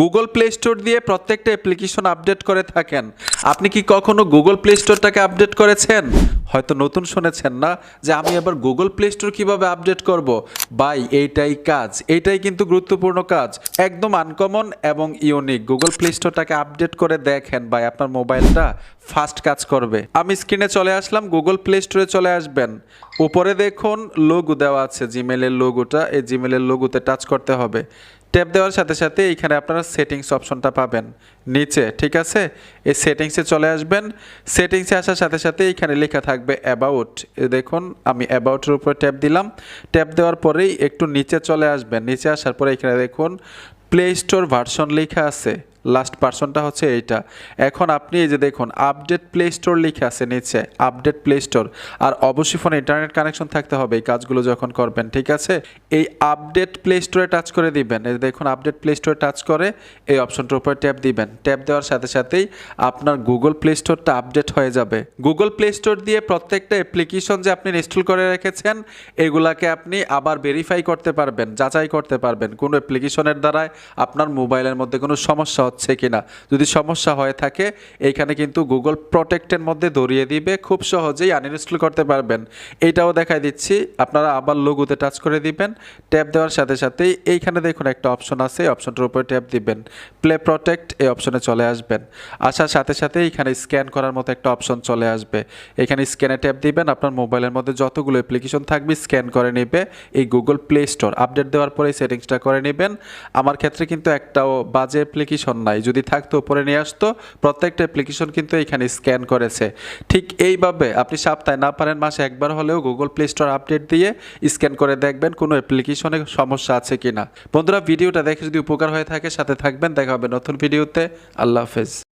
Google Play store দিয়ে প্রত্যেকটা application update করে থাকেন। আপনি কি কখনো গুগল প্লে স্টোরটাকে আপডেট করেছেন? হয়তো নতুন শুনেছেন না যে আমি এবার গুগল প্লে স্টোর কীভাবে আপডেট করব? বাই, এইটাই কাজ। এইটাই কিন্তু গুরুত্বপূর্ণ কাজ। একদম আনকমন এবং ইউনিক গুগল প্লে স্টোরটাকে আপডেট করে দেখেন বাই আপনার মোবাইলটা ফাস্ট কাজ করবে। আমি স্ক্রিনে চলে আসলাম গুগল প্লে স্টোরে চলে আসবেন। উপরে দেখুন লোগো দেওয়া আছে জিমেলের লোগোটা এই জিমেলের লোগোতে টাচ করতে হবে। ট্যাপ দেওয়ার সাথে সাথে এখানে আপনারা সেটিংস অপশনটা পাবেন। নিচে, ঠিক আছে? এই সেটিংসে চলে আসবেন। সেটিংসে আসার সাথে সাথে এখানে লেখা থাকবে অ্যাবাউট দেখুন, আমি অ্যাবাউটের উপরে ট্যাপ দিলাম। ট্যাপ দেওয়ার পরেই একটু নিচে চলে আসবেন। নিচে আসার পরে এখানে দেখুন প্লে স্টোর ভার্সন লেখা আছে। লাস্ট পার্সনটা হচ্ছে এইটা। এখন আপনি এই যে দেখুন আপডেট প্লে স্টোর লিখে আছে নিচে আপডেট প্লে স্টোর আর অবশ্যই ফোনে ইন্টারনেট কানেকশন থাকতে হবে, এই কাজগুলো যখন করবেন, ঠিক আছে? এই আপডেট প্লে স্টোরে টাচ করে দিবেন, এই দেখুন আপডেট প্লে স্টোরে টাচ করে এই অপশনটার উপরে ট্যাপ দিবেন। ট্যাপ দেওয়ার সাথে সাথেই আপনার গুগল প্লে স্টোরটা আপডেট হয়ে যাবে। গুগল প্লে স্টোর দিয়ে প্রত্যেকটা অ্যাপ্লিকেশন যে আপনি ইনস্টল করে রেখেছেন, এগুলাকে আপনি আবার ভেরিফাই করতে পারবেন, যাচাই করতে পারবেন। কোনো অ্যাপ্লিকেশনের দ্বারায় আপনার মোবাইলের মধ্যে কোনো সমস্যা হচ্ছে কিনা। যদি সমস্যা হয়ে থাকে, এইখানে কিন্তু গুগল প্রোটেক্টের মধ্যে ধরিয়ে দিবে, খুব সহজেই আনইনস্টল করতে পারবেন। এইটাও দেখাই দিচ্ছি, আপনারা আবার লোগোতে টাচ করে দিবেন ট্যাপ দেওয়ার সাথে সাথেই এইখানে দেখুন একটা অপশন আছে এই অপশনটার উপরে ট্যাপ দিবেন। প্লে প্রোটেক্ট এই অপশনে চলে আসবেন। আসার সাথে সাথে এখানে স্ক্যান করার মতো একটা অপশন চলে আসবে। এখানে স্ক্যানে ট্যাপ দিবেন, আপনার মোবাইলের মধ্যে যতগুলো অ্যাপ্লিকেশন থাকবে স্ক্যান করে নেবে, এই গুগল প্লে স্টোর আপডেট দেওয়ার পরে সেটিংসটা করে নেবেন। আমার ক্ষেত্রে কিন্তু একটাও বাজে অ্যাপ্লিকেশন নাই, যদি থাকতো উপরে নিয়ে আসতো, প্রত্যেকটা অ্যাপ্লিকেশন কিন্তু এখানে স্ক্যান করেছে। ঠিক এইভাবে আপনি সপ্তাহে না পারেন, মাসে একবার হলেও গুগল প্লে স্টোর আপডেট দিয়ে স্ক্যান করে দেখবেন কোনো অ্যাপ্লিকেশনে সমস্যা আছে কিনা। বন্ধুরা, ভিডিওটা দেখে যদি উপকার হয়ে থাকে, সাথে থাকবেন। দেখা হবে নতুন ভিডিওতে আল্লাহ হাফেজ।